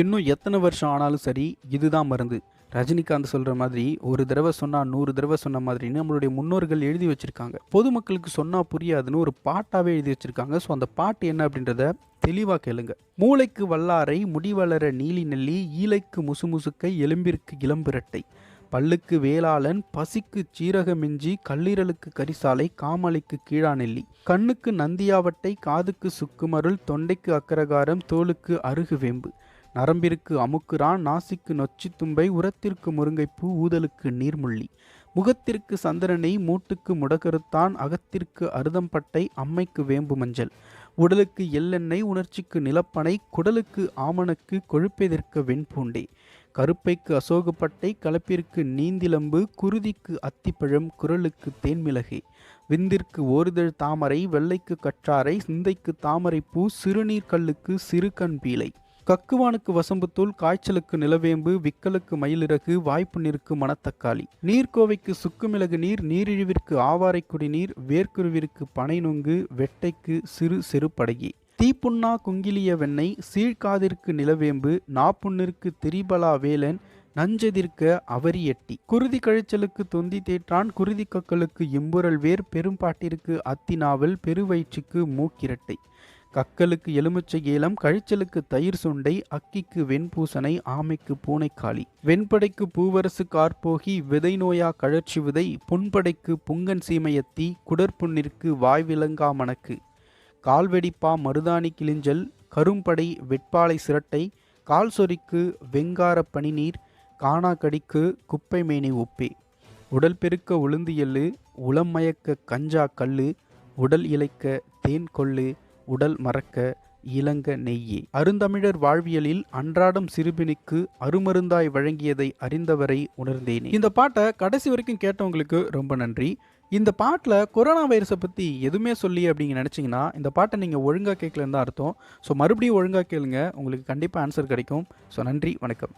இன்னும் எத்தனை வருஷம் ஆனாலும் சரி இதுதான் மருந்து. ரஜினிகாந்த் சொல்கிற மாதிரி ஒரு தடவை சொன்னால் நூறு தடவை சொன்ன மாதிரின்னு நம்மளுடைய முன்னோர்கள் எழுதி வச்சுருக்காங்க. பொதுமக்களுக்கு சொன்னால் புரியாதுன்னு ஒரு பாட்டாகவே எழுதி வச்சுருக்காங்க. ஸோ அந்த பாட்டு என்ன அப்படின்றத தெளிவாக கேளுங்க. மூளைக்கு வல்லாரை முடிவளர நீலி நெல்லி ஈலைக்கு முசுமுசுக்கை எலும்பிற்கு இளம்பிரட்டை. பல்லுக்கு வேளாளன் பசிக்கு சீரகமிஞ்சி கல்லீரலுக்கு கரிசாலை காமலைக்கு கீழா நெல்லி. கண்ணுக்கு நந்தியாவட்டை காதுக்கு சுக்குமருள் தொண்டைக்கு அக்கரகாரம் தோலுக்கு அருகு வேம்பு. நரம்பிற்கு அமுக்குறான் நாசிக்கு நொச்சித் தும்பை உரத்திற்கு முருங்கைப்பூ ஊதலுக்கு நீர்முள்ளி. முகத்திற்கு சந்திரனை மூட்டுக்கு முடக்கருத்தான் அகத்திற்கு அருதம்பட்டை அம்மைக்கு வேம்பு மஞ்சள். உடலுக்கு எள்ளெண்ணெய் உணர்ச்சிக்கு நிலப்பனை குடலுக்கு ஆமணக்கு கொழுப்பெதிர்க்க வெண்பூண்டே. கருப்பைக்கு அசோகப்பட்டை கலப்பிற்கு நீந்திலம்பு குருதிக்கு அத்திப்பழம் குரலுக்கு தேன்மிளகு. விந்திற்கு ஓரிதழ் தாமரை வெள்ளைக்கு கற்றாரை சிந்தைக்கு தாமரைப்பூ சிறுநீர் கல்லுக்கு சிறுகண் பீலை. கக்குவானுக்கு வசம்புத்தூள் காய்ச்சலுக்கு நிலவேம்பு விக்கலுக்கு மயிலிறகு வாய்ப்புண்ணிற்கு மணத்தக்காளி. நீர்க்கோவைக்கு சுக்குமிளகு நீர் நீரிழிவிற்கு ஆவாரைக்குடி நீர் வேர்க்குருவிற்கு பனை நொங்கு வெட்டைக்கு சிறு செருப்படகி. தீப்புண்ணா குங்கிலிய வெண்ணெய் சீழ்காதிற்கு நிலவேம்பு நாப்புண்ணிற்கு திரிபலா வேலன் நஞ்சதிர்க்க அவரியட்டி குருதி கழிச்சலுக்கு தொந்தி தேற்றான் குருதி கக்களுக்கு இம்புரல் வேர் பெரும்பாட்டிற்கு அத்தினாவல் பெருவயிற்றுக்கு மூக்கிரட்டை. கக்கலுக்கு எலுமிச்சை ஏலம் கழிச்சலுக்கு தயிர் சுண்டை அக்கிக்கு வெண்பூசனை ஆமைக்கு பூனைக்காளி. வெண்படைக்கு பூவரசு கார்போகி விதை நோயா கழற்சி விதை புண்படைக்கு புங்கன் சீமையத்தி குடற்புண்ணிற்கு வாய்விலங்கா மணக்கு. கால்வெடிப்பா மருதாணி கிளிஞ்சல் கரும்படை வெட்பாலை சிரட்டை கால் சொறிக்கு வெங்கார பனிநீர் காணாக்கடிக்கு குப்பை மேனி உப்பே. உடல் பெருக்க உளுந்து எள்ளு உளம் மயக்க கஞ்சா கல்லு உடல் இழைக்க தேன் கொள்ளு உடல் மறக்க இளங்க நெய்யே. அருந்தமிழர் வாழ்வியலில் அன்றாடம் சிறுபினிக்கு அருமருந்தாய் வழங்கியதை அறிந்தவரை உணர்ந்தேனே. இந்த பாட்டை கடைசி வரைக்கும் கேட்டவங்களுக்கு ரொம்ப நன்றி. இந்த பாட்டில் கொரோனா வைரஸை பற்றி எதுவுமே சொல்லி அப்படிங்க நினச்சிங்கன்னா இந்த பாட்டை நீங்கள் ஒழுங்காக கேட்கலன்னு தான் அர்த்தம். ஸோ மறுபடியும் ஒழுங்காக கேளுங்க. உங்களுக்கு கண்டிப்பாக ஆன்சர் கிடைக்கும். ஸோ நன்றி வணக்கம்.